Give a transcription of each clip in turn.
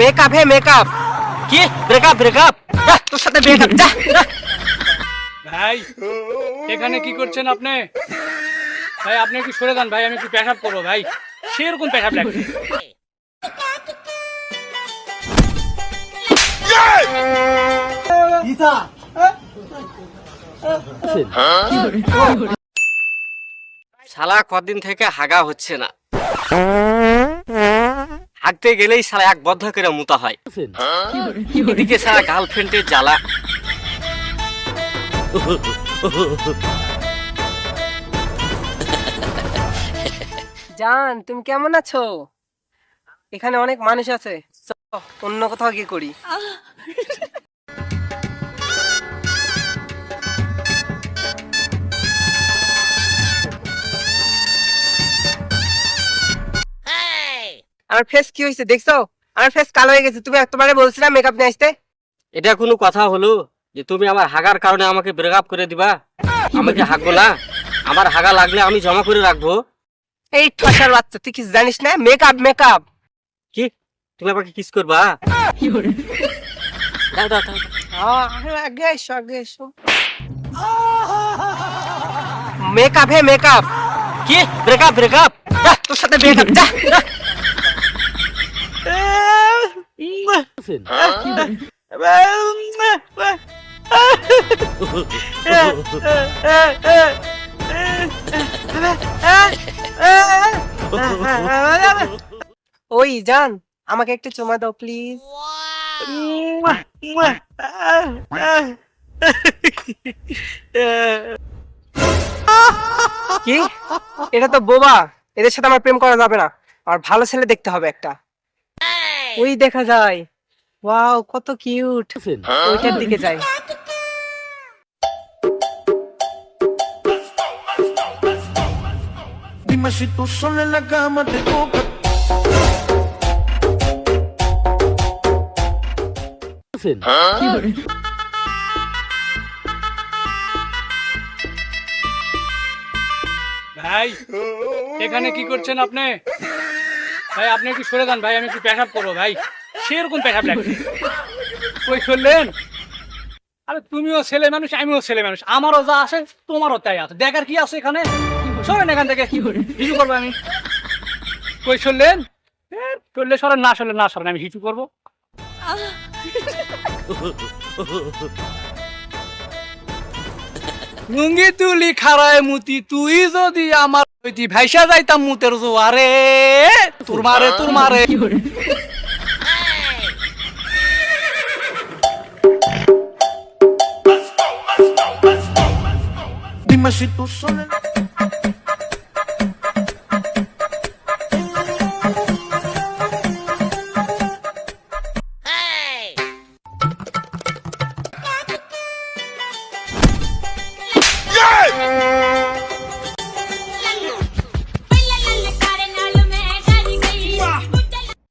Makeup হে makeup কি breakup breakup তোর সাথে ব্রেকআপ যা। ভাই এখানে কি করছেন আপনি? ভাই আপনি একটু সরে যান ভাই আমি একটু পেশাব করব ভাই। সেরকম পেশাব লাগছে শালা কদিন থেকে হাগা হচ্ছে না। হাগতে গেলেই সারা এক বদ্ধ করে মুতা হয়। এদিকে সারা গার্লফ্রেন্ডের জ্বালা। জান তুমি কেমন আছো? এখানে অনেক মানুষ আছে। চলো, অন্য কোথাও কি করি। আমার ফেস কি হয়েছে দেখছ? আমার ফেস কালো হয়ে গেছে। তুমি তোমারে বলছিলাম মেকআপ নিয়ে আসতে। এটা কোনো কথা হলো যে তুমি আমার হাগার কারণে আমাকে ব্রেকআপ করে দিবা? আমাকে হাগবো না? আমার হাগা লাগলে আমি জমা করে রাখব? এই ঠসার বাচ্চা তুই কিছু জানিস না? মেকআপ মেকআপ কি? তুমি আমাকে কিস করবা? দাও দাও দাও আগে এসো আগে এসো। মেকআপ হে মেকআপ কি? ব্রেকআপ ব্রেকআপ তোর সাথে ব্রেকআপ যা। যা। ওই জান আমাকে একটু চুমা দাও প্লিজ কি? এটা তো বোবা। এদের সাথে আমার প্রেম করা যাবে না। আর ভালো ছেলে দেখতে হবে একটা। ওই দেখা যায়। ওয়াও কত কিউট ওইটার দিকে যাই। si tú sola en la cama te toca. ভাই এখানে কি করছেন আপনি? ভাই আপনি একটু সরে যান ভাই আমি একটু পেশাব করব ভাই। সেরকম পেশাব লাগছে ওই শুনলেন? আরে তুমিও ছেলে মানুষ আমিও ছেলে মানুষ। আমারও যা আছে তোমারও তাই আছে। দেখার কি আছে এখানে। সরেন এখান থেকে। হিচু করব আমি। কই শুনলেন? করলে সরেন না সরলে না সরেন আমি হিচু করব। লুঙ্গি তুলি খারায় মুতি তুই যদি আমার হইতি ভাইসা যাইতাম মুতের জোয়ারে তোর মারে তোর মারে। Dime si tú sola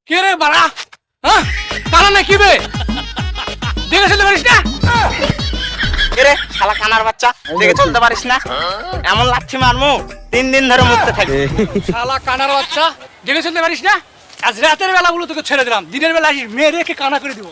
কে রে বাড়া? হ্যাঁ? না কি বে? দেখে চলতে পারিস না? রে শালা কানার বাচ্চা দেখে চলতে পারিস না? এমন মারমু তিন দিন ধরে মুততে থাকবে শালা কানার বাচ্চা দেখে চলতে পারিস না? আজ রাতের বেলা গুলো তোকে ছেড়ে দিলাম দিনের বেলা আসিস মেয়ে রেখে কানা করে দিব।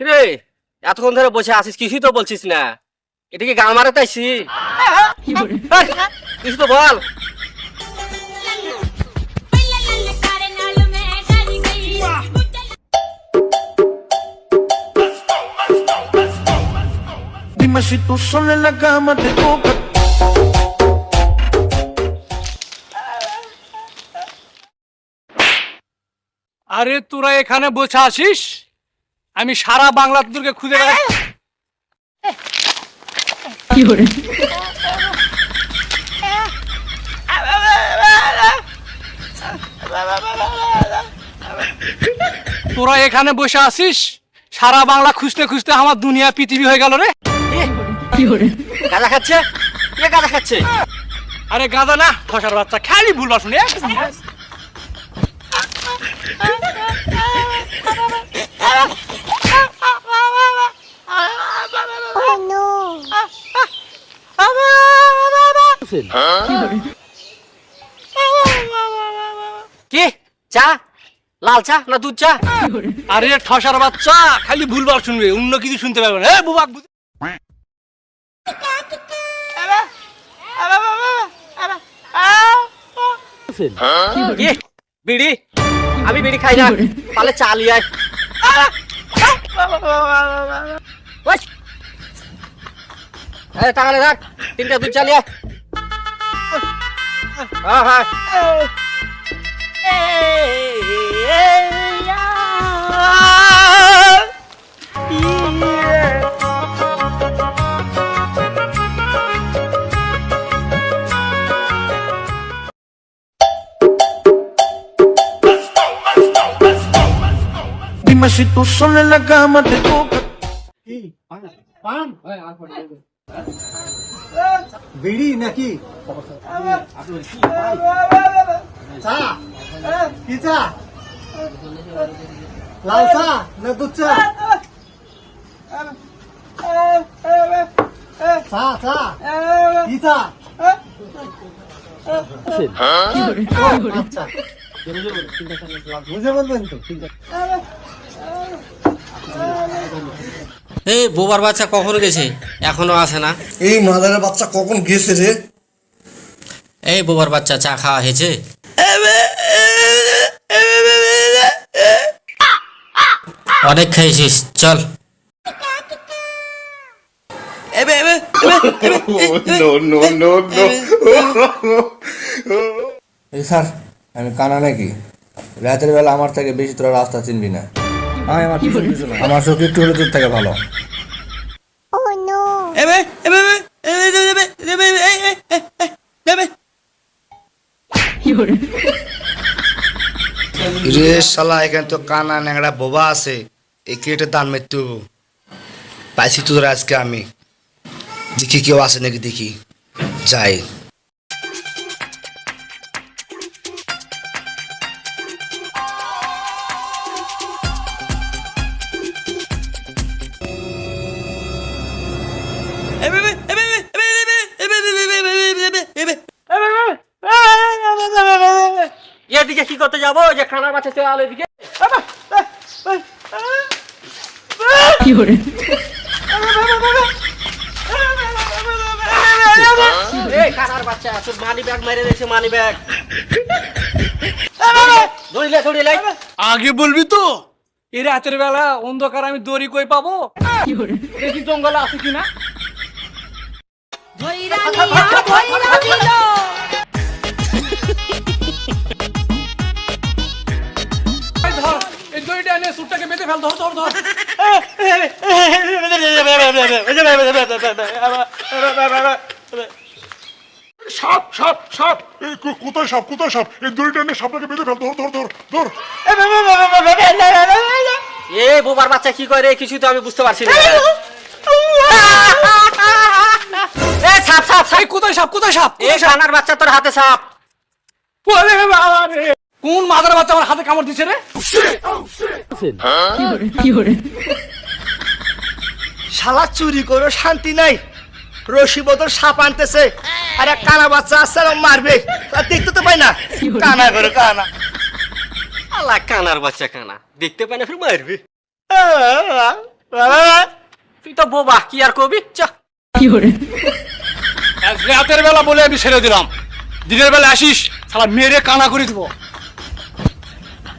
রে এতক্ষণ ধরে বসে আছিস, কিছুই তো বলছিস না। এটা কি গান মারাতে আইসি কিছু তো বল. আরে, তোরা এখানে বসে আছিস? আমি সারা বাংলা তোদেরকে খুঁজে তোরা এখানে বসে আছিস? সারা বাংলা খুঁজতে খুঁজতে আমার দুনিয়া পৃথিবী হয়ে গেল রে। গাঁজা খাচ্ছে? কে গাঁজা খাচ্ছে? আরে গাদা না ফসার বাচ্চা। খালি ভুল শুনে কি? চা? লাল চা না দুধ চা? আরে ঠসার বাচ্চা খালি ভুলবার শুনবে অন্য কিছু শুনতে পারবে না। বুবাক বিড়ি? আমি বিড়ি খাই না। পালে চা লিয়ে আয়। ওই। এই, টাকা রাখ। তিনটা দুধ চা লিয়ে আয়। হ্যাঁ Dime si tú solo en la cama te toca. Sí, para, para. বিড়ি নাকি? চা? কি চা? লাল চা না দুধ চা? চা চা? কি চা? আচ্ছা। বুঝে বলবেন তো। ঠিক আছে এই বোবার বাচ্চা কখন গেছে? এখনও আসে না। এই মাদারের বাচ্চা কখন গেছে রে? এই বোবার বাচ্চা চা খাওয়া হয়েছে? অনেক খেয়েছিস চল। স্যার আমি কানা নাকি? রাতের বেলা আমার থেকে বেশি তোরা রাস্তা চিনবি না। আমার চোখ একটু হলে তোর থেকে ভালো। রে শালা এখানে তো কানা ন্যাংরা বোবা আছে। এই ক্রিকেটের দান মৃত্যু পাইছি তো তোরা আজকে আমি। দেখি কেউ আসে নাকি দেখি। যাই। যাব যে খানার বাচ্চা চলে আলো এদিকে। এই খানার বাচ্চা তোর মানি ব্যাগ মেরে দিয়েছে মানি ব্যাগ ধরিলে ধরিলে আগে বলবি তো? এই রাতের বেলা অন্ধকার আমি দড়ি কই পাবো? দেখি জঙ্গলে আছে কিনা। ফেল ধর ধর ধর। সাপ সাপ সাপ। এই কোথায় সাপ কোথায় সাপ? এই দড়িটা নিয়ে সাপটাকে বেঁধে ফেল ধর ধর ধর ধর। এ বোবার বাচ্চা কি করে? কিছু তো আমি বুঝতে পারছি না। এ সাপ সাপ সাপ। এই কোথায় সাপ কোথায় সাপ? এ খানার বাচ্চা তোর হাতে সাপ। ওরে বাবা রে। কোন মাদার বাচ্চা আমার হাতে কামড় দিছে রে? শালা চুরি করো শান্তি নাই। রশি বদল সাপ আনতেছে। আর এক কানা বাচ্চা আসছে আর মারবে। আর দেখতে তো পাই না। কানা করে কানা। আল্লাহ কানার বাচ্চা কানা। দেখতে পাই না ফির মারবে। তুই তো বোবা কি আর কবি? চ। আজ রাতের বেলা বলে আমি ছেড়ে দিলাম। দিনের বেলা আসিস শালা মেরে কানা করে দিব।